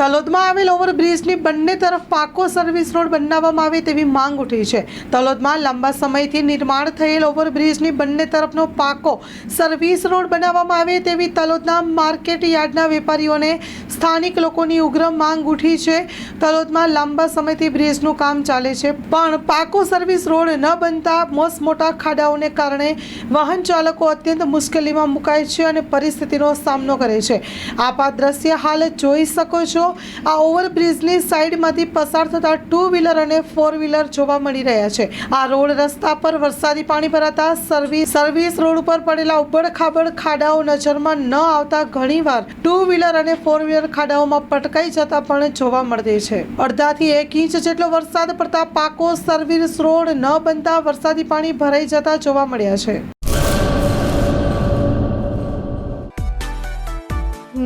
તલોદમાં આવેલ ઓવરબ્રિજની બંને તરફ પાકો સર્વિસ રોડ બનાવવામાં આવે તેવી માંગ ઉઠી છે. તલોદમાં લાંબા સમયથી નિર્માણ થયેલ ઓવરબ્રિજની બંને તરફનો પાકો સર્વિસ રોડ બનાવવામાં આવે તેવી તલોદના માર્કેટ યાર્ડના વેપારીઓને સ્થાનિક લોકોની ઉગ્ર માંગ ઉઠી છે. તલોદમાં લાંબા સમયથી બ્રિજનું કામ ચાલે છે, પણ પાકો સર્વિસ રોડ ન બનતા મોસ મોટા ખાડાઓને કારણે વાહન ચાલકો અત્યંત મુશ્કેલીમાં મુકાય છે અને પરિસ્થિતિનો સામનો કરે છે. આપ આ દ્રશ્ય હાલ જોઈ શકો છો. આ ઓવરબ્રિજની સાઈડમાંથી પસાર થતા ટુ વ્હીલર અને ફોર વ્હીલર જોવા મળી રહ્યા છે. આ રોડ રસ્તા પર વરસાદી પાણી ભરાતા સર્વિસ સર્વિસ રોડ ઉપર પડેલા ઉબડ ખાબડ ખાડાઓ નજરમાં ન આવતા ઘણીવાર ટુ વ્હીલર અને ફોર વ્હીલર ખાડાઓમાં પટકાઈ જતા પણ જોવા મળે છે. અડધાથી એક ઇંચ જેટલો વરસાદ પડતા પાકો સર્વિસ રોડ ન બનતા વરસાદી પાણી ભરાઈ જતા જોવા મળ્યા છે.